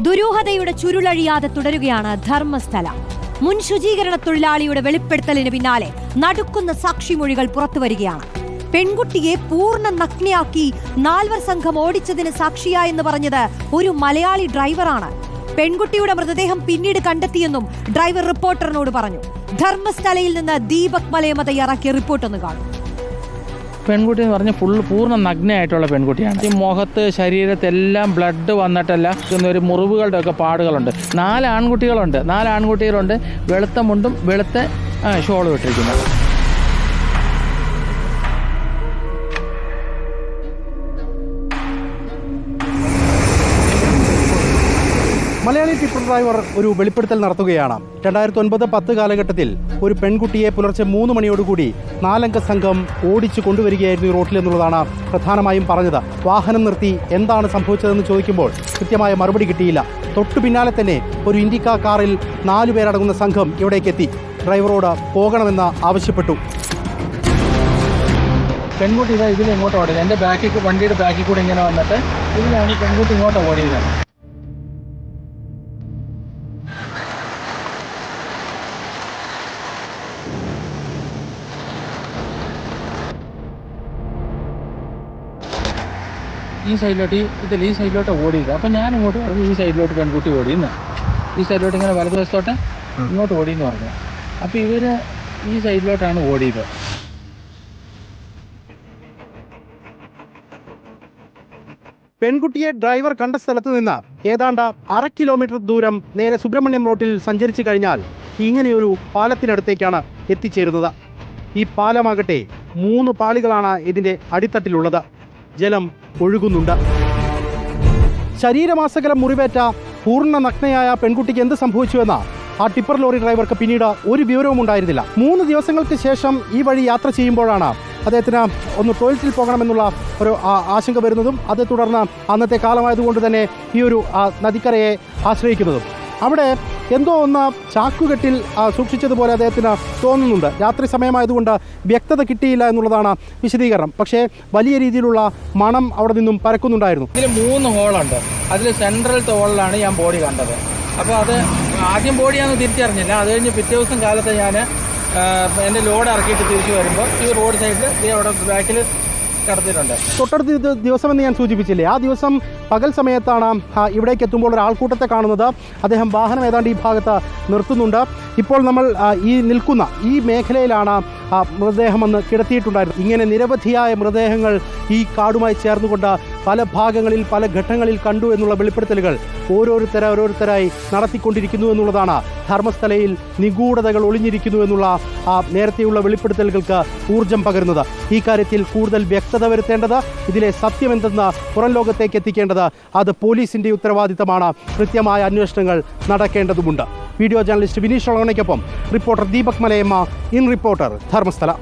ദുരൂഹതയുടെ ചുരുളഴിയാതെ തുടരുകയാണ് ധർമ്മസ്ഥല. മുൻ ശുചീകരണ തൊഴിലാളിയുടെ വെളിപ്പെടുത്തലിന് പിന്നാലെ നടുക്കുന്ന സാക്ഷിമൊഴികൾ പുറത്തുവരികയാണ്. പെൺകുട്ടിയെ പൂർണ നഗ്നയാക്കി നാൽവർ സംഘം ഓടിച്ചതിന് സാക്ഷിയായെന്ന് പറഞ്ഞത് ഒരു മലയാളി ഡ്രൈവറാണ്. പെൺകുട്ടിയുടെ മൃതദേഹം പിന്നീട് കണ്ടെത്തിയെന്നും ഡ്രൈവർ റിപ്പോർട്ടറിനോട് പറഞ്ഞു. ധർമ്മസ്ഥലയിൽ നിന്ന് ദീപക് മലയമതയ്യാറാക്കിയ റിപ്പോർട്ടൊന്ന് കാണും. പെൺകുട്ടി എന്ന് പറഞ്ഞാൽ ഫുള്ള് പൂർണ നഗ്നയായിട്ടുള്ള പെൺകുട്ടിയാണ്. ഈ മുഖത്ത് ശരീരത്തെല്ലാം ബ്ലഡ് വന്നിട്ടല്ല ഒരു മുറിവുകളുടെ ഒക്കെ പാടുകളുണ്ട്. നാല് ആൺകുട്ടികളുണ്ട്. നാല് ആൺകുട്ടികളുണ്ട്. വെളുത്ത മുണ്ടും വെളുത്ത ഷോളും ഇട്ടിരിക്കുന്നത്. മലയാളി ടിപ്പർ ഡ്രൈവർ ഒരു വെളിപ്പെടുത്തൽ നടത്തുകയാണ്. രണ്ടായിരത്തി ഒൻപത് പത്ത് കാലഘട്ടത്തിൽ ഒരു പെൺകുട്ടിയെ പുലർച്ചെ മൂന്ന് മണിയോടുകൂടി നാലംഗ സംഘം ഓടിച്ചു കൊണ്ടുവരികയായിരുന്നു റോട്ടിൽ എന്നുള്ളതാണ് പ്രധാനമായും പറഞ്ഞത്. വാഹനം നിർത്തി എന്താണ് സംഭവിച്ചതെന്ന് ചോദിക്കുമ്പോൾ കൃത്യമായ മറുപടി കിട്ടിയില്ല. തൊട്ടു പിന്നാലെ തന്നെ ഒരു ഇൻഡിക്ക കാറിൽ നാലു പേരടങ്ങുന്ന സംഘം ഇവിടേക്ക് എത്തി ഡ്രൈവറോട് പോകണമെന്ന് ആവശ്യപ്പെട്ടു. പെൺകുട്ടി ഇതാ ഇതിൽ ഇങ്ങോട്ട് ഓടിയത്? എന്റെ ബാക്കിൽ വണ്ടിയുടെ ബാക്കിൽ കൂടെ ഇങ്ങനെ വന്നിട്ട് ഇതിലാണ് പെൺകുട്ടി ഇങ്ങോട്ട് ഓടിയത്. ഈ സൈഡിലോട്ട് ഈ ഇതിൽ ഈ സൈഡിലോട്ട് ഓടിയത് അപ്പം ഞാൻ ഇങ്ങോട്ട് പറഞ്ഞു ഈ സൈഡിലോട്ട് പെൺകുട്ടി ഓടിയെന്ന്. ഈ സൈഡിലോട്ട് ഇങ്ങനെ വലതുവശത്തോട്ട് ഇങ്ങോട്ട് ഓടിയെന്ന് പറഞ്ഞു. അപ്പോൾ ഇവർ ഈ സൈഡിലോട്ടാണ് ഓടിയത്. പെൺകുട്ടിയെ ഡ്രൈവർ കണ്ട സ്ഥലത്ത് നിന്ന് ഏതാണ്ട് അര കിലോമീറ്റർ ദൂരം നേരെ സുബ്രഹ്മണ്യം റോട്ടിൽ സഞ്ചരിച്ചു കഴിഞ്ഞാൽ ഇങ്ങനെയൊരു പാലത്തിനടുത്തേക്കാണ് എത്തിച്ചേരുന്നത്. ഈ പാലമാകട്ടെ മൂന്ന് പാളികളാണ് ഇതിന്റെ അടിത്തട്ടിലുള്ളത്. ജലം ഒഴുകുന്നുണ്ട്. ശരീരമാസകലം മുറിവേറ്റ പൂർണ നഗ്നയായ പെൺകുട്ടിക്ക് എന്ത് സംഭവിച്ചുവെന്ന ആ ടിപ്പർ ലോറി ഡ്രൈവർക്ക് പിന്നീട് ഒരു വിവരവും ഉണ്ടായിരുന്നില്ല. മൂന്ന് ദിവസങ്ങൾക്ക് ശേഷം ഈ വഴി യാത്ര ചെയ്യുമ്പോഴാണ് അദ്ദേഹത്തിന് ഒന്ന് ടോയ്ലറ്റിൽ പോകണമെന്നുള്ള ഒരു ആശങ്ക വരുന്നതും അതേ തുടർന്ന് അന്നത്തെ കാലമായതുകൊണ്ട് തന്നെ ഈ ഒരു നദിക്കരയെ ആശ്രയിക്കുന്നതും. അവിടെ എന്തോ ഒന്ന് ചാക്കുകെട്ടിൽ സൂക്ഷിച്ചതുപോലെ അദ്ദേഹത്തിന് തോന്നുന്നുണ്ട്. രാത്രി സമയമായതുകൊണ്ട് വ്യക്തത കിട്ടിയില്ല എന്നുള്ളതാണ് വിശദീകരണം. പക്ഷേ വലിയ രീതിയിലുള്ള മണം അവിടെ നിന്നും പരക്കുന്നുണ്ടായിരുന്നു. ഇതിൽ മൂന്ന് ഹോളുണ്ട്. അതിൽ സെൻട്രലത്തെ ഹോളിലാണ് ഞാൻ ബോഡി കണ്ടത്. അപ്പോൾ അത് ആദ്യം ബോഡിയാണെന്ന് തിരിച്ചറിഞ്ഞില്ല. അത് കഴിഞ്ഞ് പിറ്റേ ദിവസം കാലത്ത് ഞാൻ എന്റെ ലോഡ് ഇറക്കിയിട്ട് തിരിച്ചു വരുമ്പോൾ ഈ റോഡ് സൈഡിൽ ഈ അവിടെ ബാക്കിൽ തൊട്ടടുത്ത ദിവ- ദിവസമെന്ന് ഞാൻ സൂചിപ്പിച്ചില്ലേ ആ ദിവസം പകൽ സമയത്താണ് ഇവിടേക്ക് എത്തുമ്പോൾ ഒരു ആൾക്കൂട്ടത്തെ കാണുന്നത്. അദ്ദേഹം വാഹനം ഏതാണ്ട് ഈ ഭാഗത്ത് നിർത്തുന്നുണ്ട്. ഇപ്പോൾ നമ്മൾ ഈ നിൽക്കുന്ന ഈ മേഖലയിലാണ് മൃതദേഹം അന്ന് കിടത്തിയിട്ടുണ്ടായിരുന്നത്. ഇങ്ങനെ നിരവധിയായ മൃതദേഹങ്ങൾ ഈ കാടുമായി ചേർന്നുകൊണ്ട് പല ഭാഗങ്ങളിൽ പല ഘട്ടങ്ങളിൽ കണ്ടു എന്നുള്ള വെളിപ്പെടുത്തലുകൾ ഓരോരുത്തരെ ഓരോരുത്തരായി നടത്തിക്കൊണ്ടിരിക്കുന്നു എന്നുള്ളതാണ്. ധർമ്മസ്ഥലയിൽ നിഗൂഢതകൾ ഒളിഞ്ഞിരിക്കുന്നു എന്നുള്ള ആ നേരത്തെയുള്ള വെളിപ്പെടുത്തലുകൾക്ക് ഊർജം പകരുന്നത്. ഈ കാര്യത്തിൽ കൂടുതൽ വ്യക്തത വരുത്തേണ്ടത് ഇതിലെ സത്യമെന്തെന്ന് പുറം ലോകത്തേക്ക് എത്തിക്കേണ്ടത് അത് പോലീസിന്റെ ഉത്തരവാദിത്തമാണ്. കൃത്യമായ അന്വേഷണങ്ങൾ നടക്കേണ്ടതുമുണ്ട്. Video journalist Vineesh ഒളോണയ്ക്കൊപ്പം reporter Deepak Malayamma in reporter Dharmasthala.